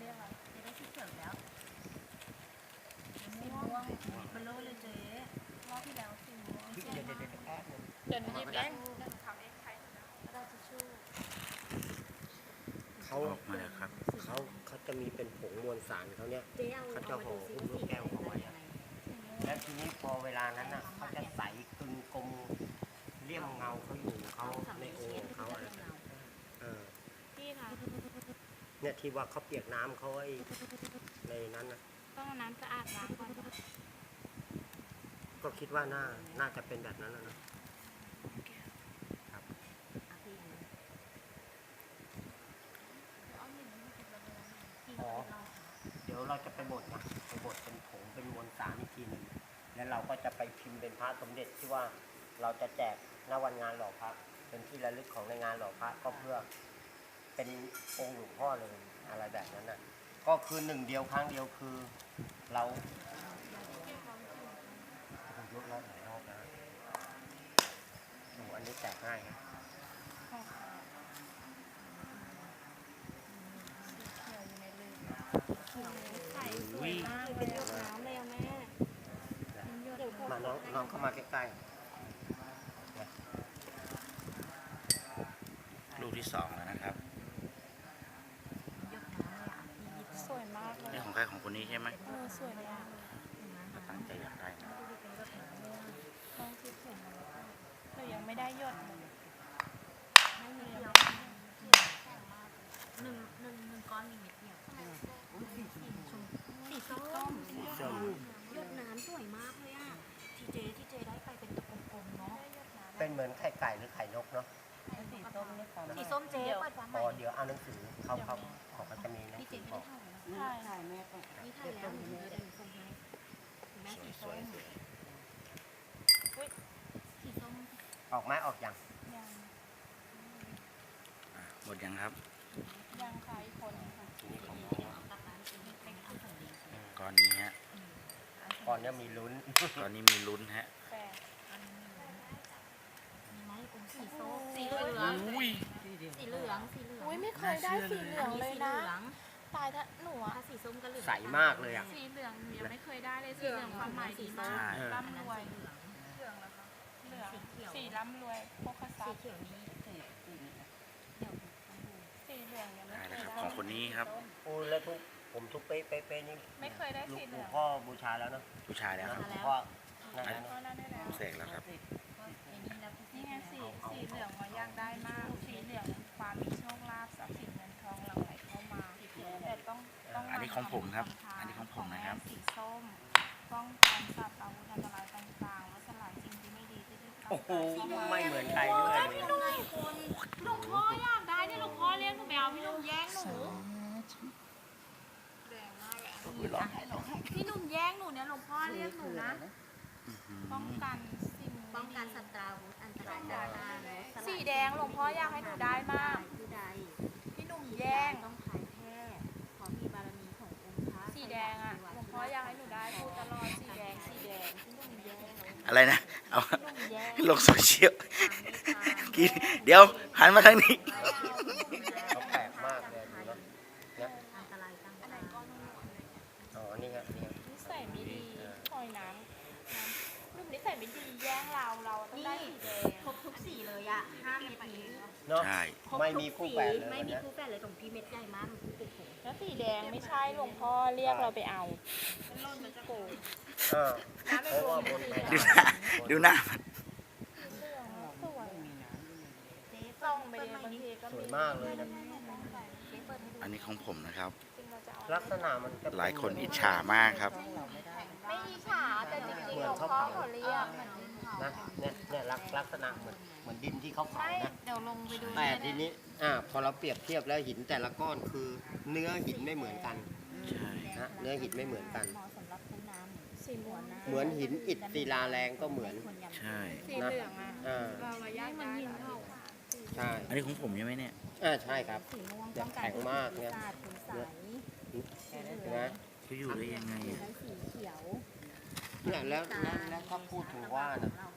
เรียกอะไรจะได้สีเขียวแล้วสีม่วงเบลโลเลยเจ๊รอบที่แล้วสีม่วงเดี๋ยวเดี๋ยวแป๊บนึงเดี๋ยวหนูหยิบเองเดี๋ยวหนูทำเองใครก็ได้ทิชชู่เขาออกมาแล้วครับเขาเขาจะมีเป็นผงมวลสารเขาเนี่ยเขาจะห่อหุ้มลูกแก้วเอาไว้แล้วทีนี้พอเวลานั้นน่ะเขาจะใสกึงกลมเลี่ยมเงาเขาอยู่เขาในองค์ของเขาอะไรเออ พี่คะ เนี่ยที่ว่าเขาเปียกน้ำเขาไอ้ในนั้นนะต้องเอาน้ำสะอาดล้างก่อนก็คิดว่าน่าน่าจะเป็นแบบนั้นนะนะอ๋อเดี๋ยวเราจะไปบดนะไปบดเป็นผงเป็นมวลสารอีกทีหนึ่งแล้วเราก็จะไปพิมพ์เป็นพระสมเด็จที่ว่าเราจะแจกณวันงานหล่อพระเป็นที่ระลึกของในงานหล่อพระก็เพื่อ เป็นองค์หลวงพ่อเลยอะไรแบบนั้นน่ะ ก็คือหนึ่งเดียวครั้งเดียวคือเราผมยกรอบหลายรอบแล้วดูอันนี้แตกง่ายครับเขียวอยู่ในลืมใส่สวยมากเป็นหยดน้ำเลยอะแม่เป็นหยดน้ำมาน้องน้องเข้ามาใกล้ลูกที่สองแล้วนะครับ สวยมากเลย นี่ของใครของค นี้ใช่ไหมเออสวยเลยอะก็ตั้งใจอยากได้นะต้องคิดถึงมันแต่ยังไม่ได้ยดไม่มีเดียวหนึ่งหนึ่งหนึ่งก้อนมีเม็ดเดียวสีส้มๆส้มหยดน้ำสวยมากเลยอะที่เจ๊ที่เจ๊ได้ไปเป็นตะกลมๆเนาะเป็นเหมือนไข่ไก่หรือไข่นกเนาะ สีส้มสีส้มเจ๊เปิดร้านใหพม่อเดี๋ยวเอาหนังสือเขาเขาเขาก็จะมีหนังพี่สืเจ๊อไม่บได้อกถ่ายนะใช่นี่ถ่ายแล้วเดี๋ยวเดี๋ยวหนูส่งให้แม่สวสียสส้วยมสวยสีส้มออกไหมออกยังยังอะหมดยังครับ ยังค่ะอีกคนนึงค่ะทีนี้ของน้องกลับบ้านเจ๊เป็นอันส่งดีก้อนนี้ฮะก่อนเนี้ยมีลุ้นก้อนนี้มีลุ้นฮะ แปด มีไหมเป็นสีส้มสีเหลือง อุ้ย สีเหลืองสีเหลือง อุ้ยไม่ เคยได้สีเหลืองเลยนะตายถ้าหนูอะถ้าสีส้มก็เหลืองใสมากเลยอะ สีเหลืองหนูยังไม่เคยได้เลยสีเหลืองความหมายดีมากใช่ร่ำรวยเหลืองเหลืองเหรอคะเหลืองสีเขียวสีร่ำรวยโภคทรัสีพย์เขียวนี้เดี๋ยวต้องดูสีเหลืองยังไม่ได้เคแล้วยครับได้ของคนนี้ครับโอ้แล้วทุกผมทุกเป๊ะเป๊ะเป๊ะนี่ไม่เคยได้ลูกสีเหหลลืวองงพ่อบูชาแล้วเนาะผู้ชายแล้วครับหลวงพ่อนั่นอันนะก็นั่นได้แล้วเสกแล้วครับ ผมครับ อันนี้ของผมนะครับ สีส้มป้องกันสัตว์อาวุธอันตรายต่างๆและสลายสิ่งที่ไม่ดีที่จะเข้าโอ้โหใกล้ไม่เหมือนใครด้วยพี่นุ่มคุณหลวงพ่ออยากได้เนี่ยหลวงพ่อเรียกหนูไปเอาพี่นุ่มแย่งหนูแดงมากเลยอุ้ยร้อนพี่นุ่มแย่งหนูเนี่ยหลวงพ่อเรียกหนูนะอื้อหือป้องกันสิ่งป้องกันสัตว์อาวุธอันตรายได้สีแดงหลวงพ่ออยากให้หนูได้มากผู้ใดพี่หนุ่มแย่ง แดงอะหลวงพ่ออยากให้หนูได้พูดตลอดสีแดงสีแดงพี่หนุ่มแย่งอะไรนะ เอาพี่หนุ่มแย่งลงโซเชียลกินเดี๋ยวหันมาทางนี้เขาแปลกมากเลยดูเนาะเนี่ยอันตรายจังอ๋อ นี่ไงนี่ไงนิสัยไม่ดีปล่อยน้ำน้ำลูกนิสัยไม่ดีแย่งเราเราต้องได้สีแดงครบทุกสีเลยอะห้าเม็ดนี้เนาะใช่ครบไม่ทุกมีคู่สีแฝดเลยไม่มีนะคู่แฝดเลยตรงพี่เม็ดใหญ่มากมันคือติดผม แล้วสีแดงไม่ใช่หลวงพ่อเรียกเราไปเอาโกรธเออน้ำไม่เพราะรวว่ามบนสีไปเหลืดูองหน้าดูหน้ามันเหลืองสวยเจ๊ส่องไปเลยบางทีก็สมีวยมากเลยนะเจ๊เปิดให้ดูอันนี้ของผมนะครับจริงเราจะเอาลักษณะมันจะเป็หลายคนอิจฉามากครับ ไม่อิจฉาแต่จริงๆหลวงพ่อเขาเรียกนะเนี่ย เนี่ยลักลักษณะเหมือนเหมือนดินที่เขาเผาใช่นะ เดี๋ยวลงไปดูแต่ทีนี้อ่าพอเราเปรียบเทียบแล้วหินแต่ละก้อนคือ เนื้อหินไม่เหมือนกัน ใช่ นะเนื้อหินไม่เหมือนกัน เหมาะสำหรับคุณน้ำสีม่วงเหมือนหินอิฐศิลาแรงก็เหมือนใช่ สีเหลืองอะอ่าเราอะยากได้เหรอใช่อันนี้ของผมใช่ไหมเนี่ย อ่าใช่ครับ สีม่วงเนี่ยแข็งมากเนี่ยศาสตร์คุณใสนะเขาอยู่ได้ยังไงอะใช้สีเขียว เนี่ยแล้วแล้วแล้วถ้าพูดถึงว่านะนะ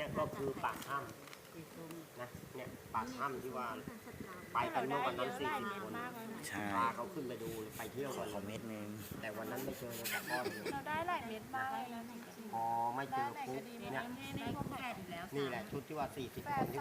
เนี่ยก็คือปากถ้ำนะเนี่ยปากถ้ำที่ว่าไปกันเราเมื่อได้วันเยนั้นอะสี่หลายสิบเม็ดคนมากเลยนะใช่พาเขาขึ้นไปดูเลยไปเที่ยวกันขอเม็ดหนึงแต่วันนั้นไม่เจอเลยแต่ก้อนเดียวเราได้หลายเม็ดมากเลยนะจริงพอไม่ๆเจได้อไหนปุ๊ก็บดีเนี่ยไม่นี่นี่พวกแปดอยู่แล้วนี่แหละชุดที่ว่า40คนที่ว่า